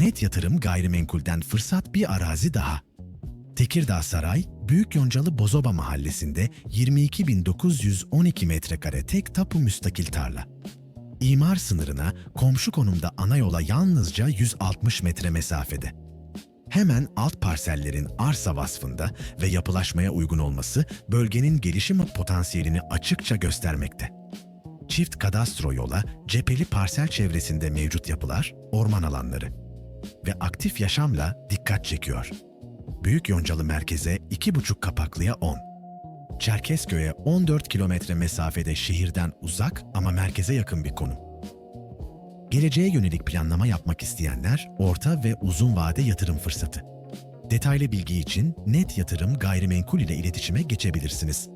Net yatırım gayrimenkulden fırsat bir arazi daha. Tekirdağ Saray, Büyük Yoncalı Bozoba mahallesinde 22.912 metrekare tek tapu müstakil tarla. İmar sınırına komşu konumda ana yola yalnızca 160 metre mesafede. Hemen alt parsellerin arsa vasfında ve yapılaşmaya uygun olması bölgenin gelişim potansiyelini açıkça göstermekte. Çift kadastro yola, cepheli parsel çevresinde mevcut yapılar, orman alanları ve aktif yaşamla dikkat çekiyor. Büyük Yoncalı merkeze 2,5 kapaklıya 10. Çerkezköy'e 14 kilometre mesafede şehirden uzak ama merkeze yakın bir konum. Geleceğe yönelik planlama yapmak isteyenler orta ve uzun vade yatırım fırsatı. Detaylı bilgi için Net Yatırım Gayrimenkul ile iletişime geçebilirsiniz.